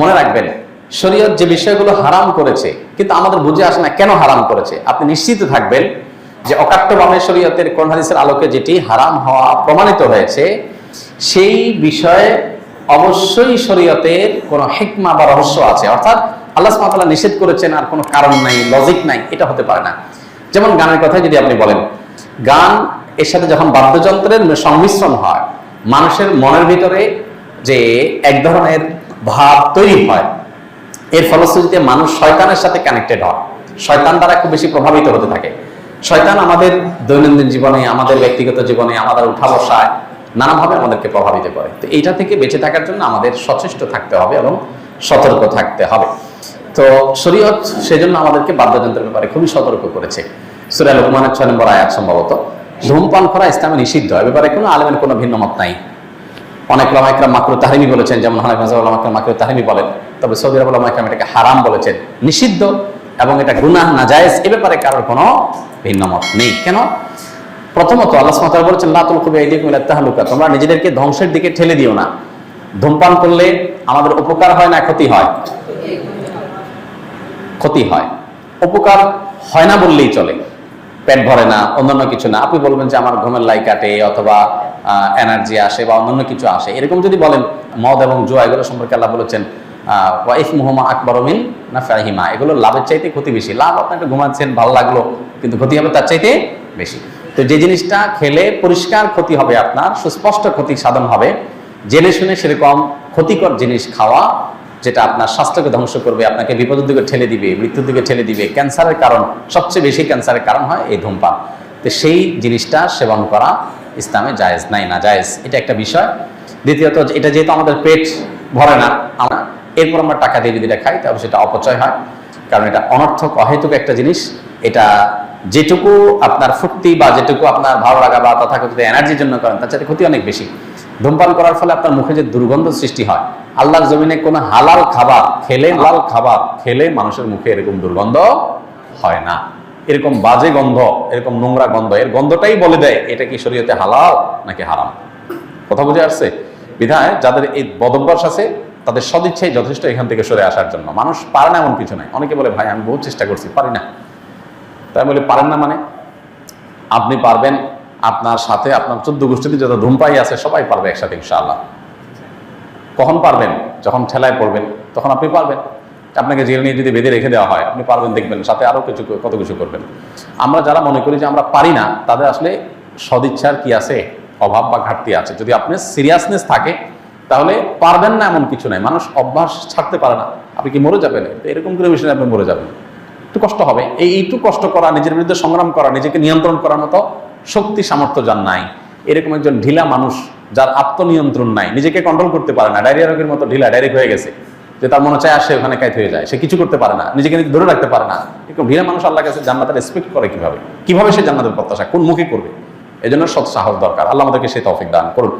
মনে রাখবেন, শরীয়ত যে বিষয়গুলো হারাম করেছে, কিন্তু আমাদের বুঝে আসে না কেন হারাম করেছে। আপনি নিশ্চিত থাকবেন যে অকাট্যভাবে শরীয়তের কোন হাদিসের আলোকে যেটি হারাম হওয়া প্রমাণিত হয়েছে, সেই বিষয়ে অবশ্যই শরীয়তের কোনো হেকমা বা রহস্য আছে। অর্থাৎ আল্লাহ সুবহানাহু নিষেধ করেছেন আর কোনো কারণ নাই লজিক নাই, এটা হতে পারে না। যেমন গানের কথাই যদি আপনি বলেন, গান এর সাথে যখন বাদ্যযন্ত্রের সংমিশ্রণ হয়, মানুষের মনের ভিতরে যে এক ধরনের ভাব তৈরি হয়। এর ফলশ্রুতিতে মানুষ শয়তানের সাথে কানেক্টেড হয়। শয়তান দ্বারা খুব বেশি প্রভাবিত হতে থাকে। শয়তান আমাদের দৈনন্দিন জীবনে, আমাদের ব্যক্তিগত জীবনে, আমাদের উঠা বসায়, নানাভাবে আমাদেরকে প্রভাবিত করে। তো এইটা থেকে বেঁচে থাকার জন্য আমাদের সচেষ্ট থাকতে হবে এবং সতর্ক থাকতে হবে। তো শরীয়ত সেজন্য আমাদেরকে বাদ্যযন্ত্রের ব্যাপারে খুবই সতর্ক করেছে। সুরা লোকমানের ছয় নম্বর আয়াত সম্ভবত। ধূমপান করা ইসলামে নিষিদ্ধ। এ ব্যাপারে কোনো আলেমের কোনো ভিন্ন মত নাই। অনেক লামাইকরা মাকরু তাহরিমি বলেছেন, যেমন হানাফি লামাইকরা মাকরু তাহরিমি বলেন, তবে সৌদি আরব লামাইকরা এটাকে হারাম বলেছেন, নিষিদ্ধ এবং এটা গুনাহ, নাজায়েজ, এ ব্যাপারে কারোর কোনো ভিন্ন মত নেই। কেন? প্রথমত আল্লাহ তাআলা বলেছেন, লা তুলকু বিআইদিকুম ইলা তাহলুকা তোমরা নিজেদেরকে ধ্বংসের দিকে ঠেলে দিও না। ধূমপান করলে আমাদের উপকার হয় না, ক্ষতি হয়? ক্ষতি হয়। উপকার হয় না বললেই চলে। পেট ভরে না, অন্যান্য কিছু না। আপনি বলবেন যে আমার ঘুমের লাই কাটে অথবা এনার্জি আসে বা অন্যান্য কিছু আসে। এরকম যদি বলেন, মদ এবং জোয়া, এগুলো সম্পর্কে আল্লাহ বলেছেন ওয়াইফ মুহম্মা আকবরমিন না ফাহিমা এগুলো লাভের চাইতে ক্ষতি বেশি। লাভ আপনাকে ঘুমাচ্ছেন, ভালো লাগল, কিন্তু ক্ষতি হবে তার চাইতে বেশি। তো যে জিনিসটা খেলে পরিষ্কার ক্ষতি হবে আপনার, সুস্পষ্ট ক্ষতি সাধন হবে। জেনে শুনে সেরকম ক্ষতিকর জিনিস খাওয়া যেটা আপনার স্বাস্থ্যকে ধ্বংস করবে, আপনাকে বিপদের দিকে ঠেলে দিবে, মৃত্যুর দিকে ঠেলে দিবে। ক্যান্সারের কারণ, সবচেয়ে বেশি ক্যান্সারের কারণ হয় এই ধূমপান। তো সেই জিনিসটা সেবন করা ইসলামে জায়েজ, নাই না, জায়েজ। এটা একটা বিষয়। দ্বিতীয়ত, এটা যেহেতু আমাদের পেট ভরে না, আমরা এরপর আমরা টাকা দিয়ে যদি এটা খাই, তাহলে সেটা অপচয় হয়। কারণ এটা অনর্থক, অহেতুক একটা জিনিস। এটা যেটুকু আপনার ফুর্তি বা যেটুকু আপনার ভালো লাগা বা তথাকথিত এনার্জির জন্য করেন, তার চাইতে ক্ষতি অনেক বেশি। ধূমপান করার ফলে আপনার মুখে যে দুর্গন্ধ সৃষ্টি হয়, আল্লাহর জমিনে কোনো হালাল খাবার খেলে হালাল খাবার খেলে মানুষের মুখে এরকম দুর্গন্ধ হয় না। এরকম বাজে গন্ধ, এরকম নোংরা গন্ধ, এর গন্ধটাই বলে দেয়, এটা কি শরীয়তে হালাল নাকি হারাম? কথা বুঝে আসছে? বিধায় যাদের এই বদভ্যাস আছে, তাদের সদিচ্ছাই যথেষ্ট এখান থেকে সরে আসার জন্য। মানুষ পারে না এমন কিছু নাই। অনেকে বলে, ভাই, আমি বহু চেষ্টা করছি, পারি না। তাই বলে, পারেন না মানে? আপনি পারবেন আপনার সাথে, আপনার চোদ্দ গোষ্ঠীতে যত ধূমপাই আছে, সবাই পারবে একসাথে, ইনশাআল্লাহ। কখন পারবেন? যখন ঠেলায় পড়বেন, তখন আপনি পারবেন। আপনাকে জেল নিয়ে যদি বেঁধে রেখে দেওয়া হয়, আপনি পারবেন, দেখবেন, সাথে আরও কিছু, কত কিছু করবেন। আমরা যারা মনে করি যে আমরা পারি না, তাদের আসলে সদিচ্ছার কি আছে? অভাব বা ঘাটতি আছে। যদি আপনার সিরিয়াসনেস থাকে, তাহলে পারবেন না এমন কিছু নাই। মানুষ অভ্যাস ছাড়তে পারে না। আপনি কি মরে যাবেন? এরকম করে বিষয়ে আপনি মরে যাবেন। একটু কষ্ট হবে। এই একটু কষ্ট করা, নিজের বিরুদ্ধে সংগ্রাম করা, নিজেকে নিয়ন্ত্রণ করার মতো শক্তি সামর্থ্য যার নাই। এরকম একজন ঢিলা মানুষ যার আত্মনিয়ন্ত্রণ নাই, নিজেকে কন্ট্রোল করতে পারে না। ডায়রিয়া রোগের মতো ঢিলা ডাইরেক্ট হয়ে গেছে। যে তার মনে চায় আসে ওখানে কাইত হয়ে যায়। সে কিছু করতে পারে না, নিজেকে নিজে ধরে রাখতে পারে না। এরকম ঢিলা মানুষ আল্লাহ কাছে জান্নাতের রেসপেক্ট করে কীভাবে? কীভাবে সে জান্নাতের প্রত্যাশা কোন মুখে করবে? এই জন্য সৎ সাহস দরকার। আল্লাহ আমাদেরকে সে তৌফিক দান করুন।